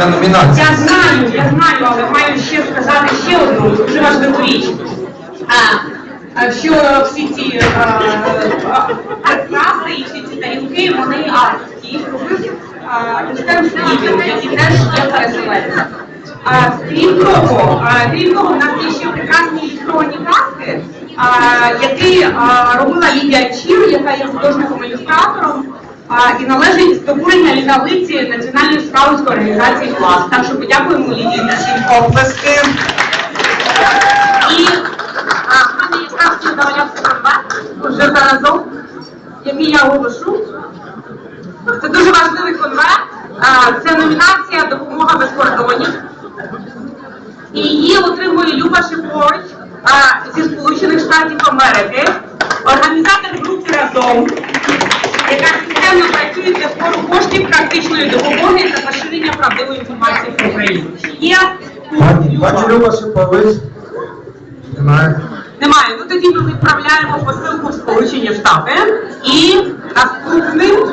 яка номінація. Я знаю, я знаю, але маю ще сказати ще одну дуже важливу річ. А, що всі ці е, прикраси і всі ці тарілки, вони авторські. Їх робив Стівен, який теж є переселенцем. Крім того, крім того, в нас є ще прекрасні ілюстровані казки, а, які робила Лідія Чір, яка є художником-ілюстратором. І належить до курення літалиці Національної скаутської організації клас. Так що подякуємо Лідії ці оплески. І в мене є справді конверт вже заразом, який я оголошу. Це дуже важливий конверт. Це номінація Допомога без кордонів. І її отримує Люба Шипович зі Сполучених Штатів Америки, організатор групи разом, та інформацію про Україну. Є Люба? Шипович. Немає. Немає. Ну тоді ми відправляємо посилку в Сполучені Штати. І наступним.